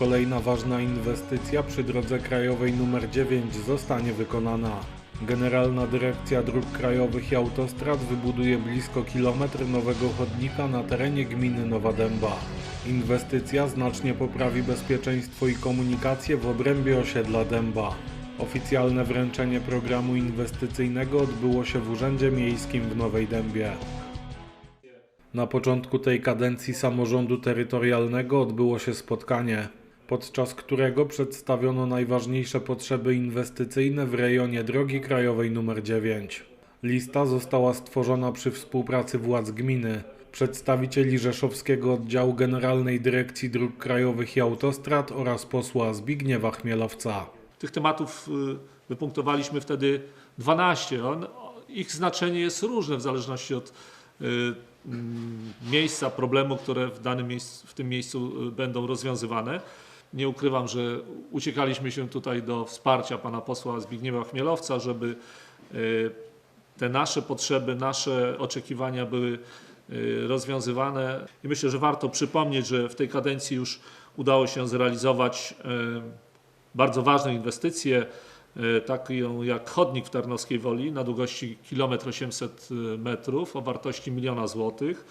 Kolejna ważna inwestycja przy drodze krajowej nr 9 zostanie wykonana. Generalna Dyrekcja Dróg Krajowych i Autostrad wybuduje blisko kilometr nowego chodnika na terenie gminy Nowa Dęba. Inwestycja znacznie poprawi bezpieczeństwo i komunikację w obrębie osiedla Dęba. Oficjalne wręczenie programu inwestycyjnego odbyło się w Urzędzie Miejskim w Nowej Dębie. Na początku tej kadencji samorządu terytorialnego odbyło się spotkanie, podczas którego przedstawiono najważniejsze potrzeby inwestycyjne w rejonie drogi krajowej nr 9. Lista została stworzona przy współpracy władz gminy, przedstawicieli Rzeszowskiego Oddziału Generalnej Dyrekcji Dróg Krajowych i Autostrad oraz posła Zbigniewa Chmielowca. Tych tematów y, wypunktowaliśmy wtedy 12. On, ich znaczenie jest różne w zależności od y, miejsca, problemu, które w danym miejscu, w tym miejscu y, będą rozwiązywane. Nie ukrywam, że uciekaliśmy się tutaj do wsparcia pana posła Zbigniewa Chmielowca, żeby y, te nasze potrzeby, nasze oczekiwania były y, rozwiązywane. I myślę, że warto przypomnieć, że w tej kadencji już udało się zrealizować y, bardzo ważne inwestycje, taką jak chodnik w Tarnowskiej Woli na długości 1 800 metrów o wartości miliona złotych.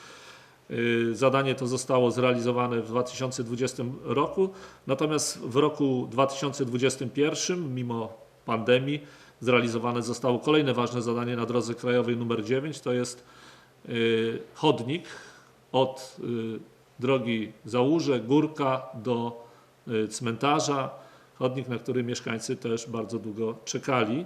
Y, Zadanie to zostało zrealizowane w 2020 roku, natomiast w roku 2021, mimo pandemii, zrealizowane zostało kolejne ważne zadanie na drodze krajowej nr 9, to jest y, chodnik od y, drogi Załurze, Górka do cmentarza. Chodnik, na który mieszkańcy też bardzo długo czekali.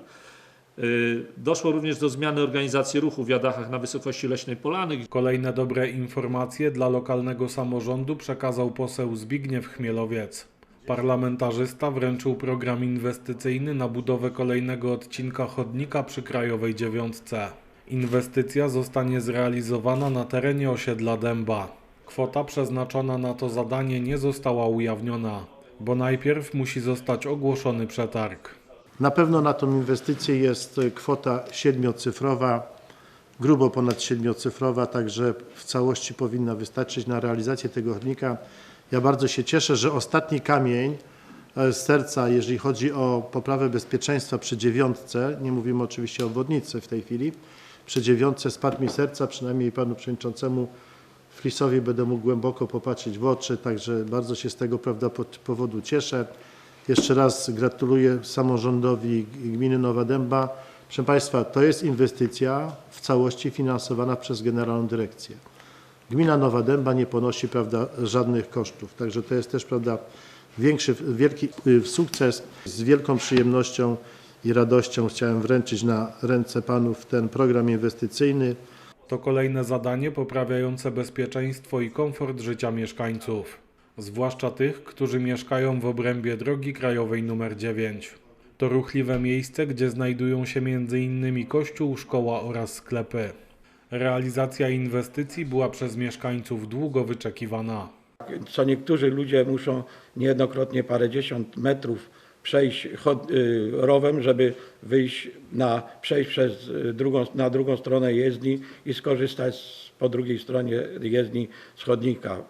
Y, Doszło również do zmiany organizacji ruchu w Jadachach na wysokości Leśnej Polany, Kolejne dobre informacje dla lokalnego samorządu przekazał poseł Zbigniew Chmielowiec. Parlamentarzysta wręczył program inwestycyjny na budowę kolejnego odcinka chodnika przy Krajowej Dziewiątce. Inwestycja zostanie zrealizowana na terenie osiedla Dęba. Kwota przeznaczona na to zadanie nie została ujawniona, bo najpierw musi zostać ogłoszony przetarg. Na pewno na tą inwestycję jest e, kwota siedmiocyfrowa, grubo ponad siedmiocyfrowa, także w całości powinna wystarczyć na realizację tego chodnika. Ja bardzo się cieszę, że ostatni kamień e, z serca, jeżeli chodzi o poprawę bezpieczeństwa przy dziewiątce, nie mówimy oczywiście o obwodnicy w tej chwili, przy dziewiątce spadł mi serca, przynajmniej panu przewodniczącemu Flisowi będę mógł głęboko popatrzeć w oczy, także bardzo się z tego prawda, powodu cieszę. Jeszcze raz gratuluję samorządowi gminy Nowa Dęba. Proszę Państwa, to jest inwestycja w całości finansowana przez Generalną Dyrekcję. Gmina Nowa Dęba nie ponosi prawda, żadnych kosztów, także to jest też prawda, większy, wielki y, sukces. Z wielką przyjemnością i radością chciałem wręczyć na ręce panów ten program inwestycyjny. To kolejne zadanie poprawiające bezpieczeństwo i komfort życia mieszkańców, zwłaszcza tych, którzy mieszkają w obrębie drogi krajowej nr 9. To ruchliwe miejsce, gdzie znajdują się m.in. kościół, szkoła oraz sklepy. Realizacja inwestycji była przez mieszkańców długo wyczekiwana. co niektórzy ludzie muszą niejednokrotnie parędziesiąt metrów przejść chod, y, rowem, żeby wyjść na, przejść przez y, drugą, na drugą stronę jezdni i skorzystać z, po drugiej stronie jezdni z chodnika.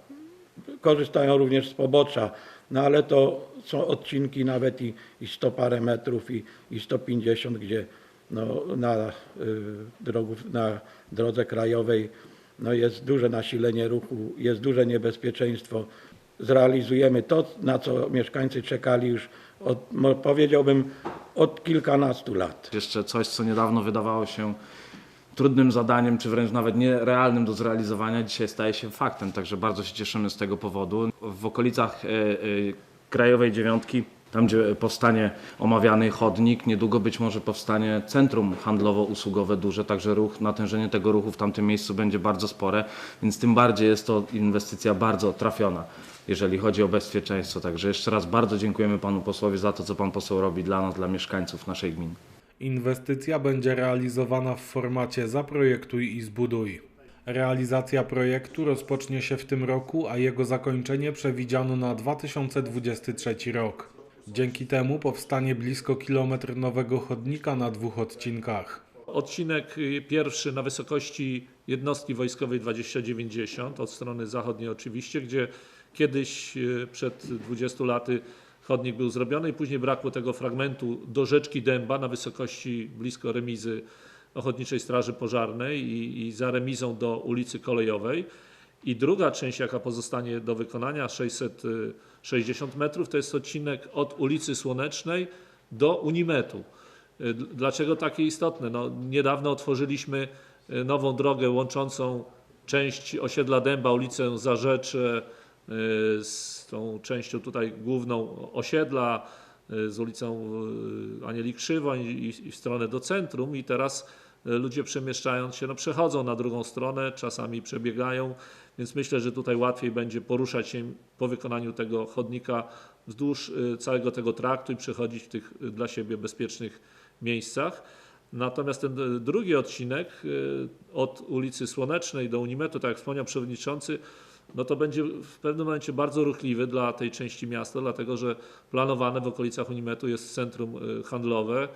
Korzystają również z pobocza, no ale to są odcinki nawet i, i 100 parę metrów i, i 150, gdzie no, na, y, drogów, na drodze krajowej no, jest duże nasilenie ruchu, jest duże niebezpieczeństwo. Zrealizujemy to, na co mieszkańcy czekali już, od, powiedziałbym, od kilkunastu lat. Jeszcze coś, co niedawno wydawało się trudnym zadaniem, czy wręcz nawet nierealnym do zrealizowania, dzisiaj staje się faktem. Także bardzo się cieszymy z tego powodu. W okolicach e, e, Krajowej Dziewiątki, tam gdzie powstanie omawiany chodnik, niedługo być może powstanie centrum handlowo-usługowe duże, także ruch, natężenie tego ruchu w tamtym miejscu będzie bardzo spore, więc tym bardziej jest to inwestycja bardzo trafiona, jeżeli chodzi o bezpieczeństwo. Także jeszcze raz bardzo dziękujemy panu posłowi za to, co pan poseł robi dla nas, dla mieszkańców naszej gminy. Inwestycja będzie realizowana w formacie Zaprojektuj i zbuduj. Realizacja projektu rozpocznie się w tym roku, a jego zakończenie przewidziano na 2023 rok. Dzięki temu powstanie blisko kilometr nowego chodnika na dwóch odcinkach. Odcinek pierwszy na wysokości jednostki wojskowej 2090 od strony zachodniej oczywiście, gdzie Kiedyś e, przed 20 laty chodnik był zrobiony i później brakło tego fragmentu do rzeczki Dęba na wysokości blisko remizy Ochotniczej Straży Pożarnej i, i za remizą do ulicy Kolejowej. I druga część, jaka pozostanie do wykonania, 660 metrów, to jest odcinek od ulicy Słonecznej do Unimetu. Y, Dlaczego takie istotne? No, niedawno otworzyliśmy y, nową drogę łączącą część osiedla Dęba, ulicę Zarzecze y, z tą częścią tutaj główną osiedla, y, z ulicą y, Anieli Krzywoń i, w stronę do centrum i teraz y, ludzie przemieszczając się, no przechodzą na drugą stronę, czasami przebiegają, więc myślę, że tutaj łatwiej będzie poruszać się po wykonaniu tego chodnika wzdłuż y, całego tego traktu i przechodzić w tych y, dla siebie bezpiecznych miejscach. Natomiast ten y, drugi odcinek y, od ulicy Słonecznej do Unimetu, tak jak wspomniał przewodniczący, no to będzie w pewnym momencie bardzo ruchliwy dla tej części miasta, dlatego że planowane w okolicach Unimetu jest centrum y, handlowe,